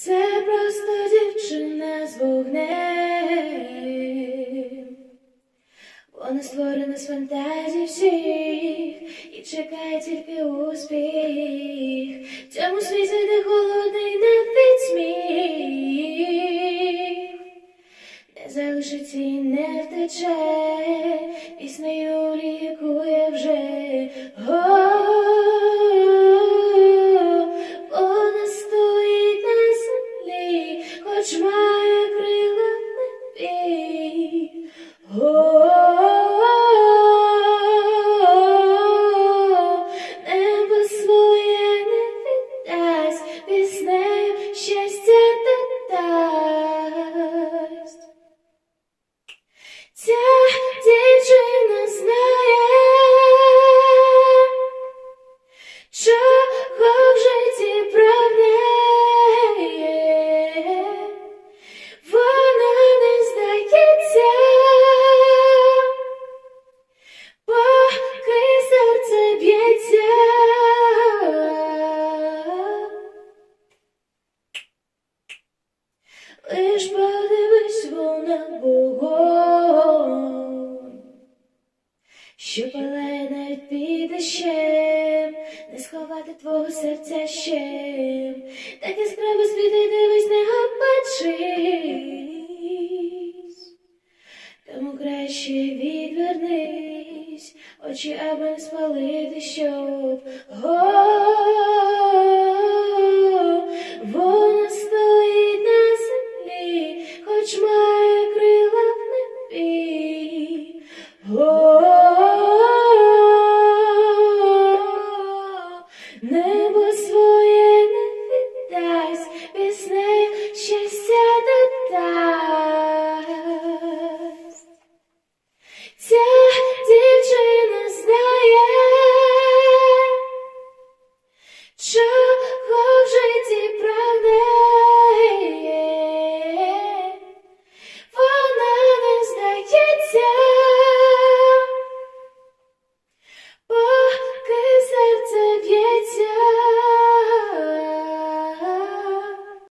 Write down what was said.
Це просто дівчина з вогнем. Вона створена з фантазій всіх і чекає тільки успіх. В цьому світі де холодний навіть сміх. Не залишиться і не втече, землі, хоч Лиш подивись вона вогонь, що палає навіть під дощем, не сховати твого серця ще, так яскраво світи дивись, не обачись, тому краще відвернись, очі аби не спалити, щоб. much more.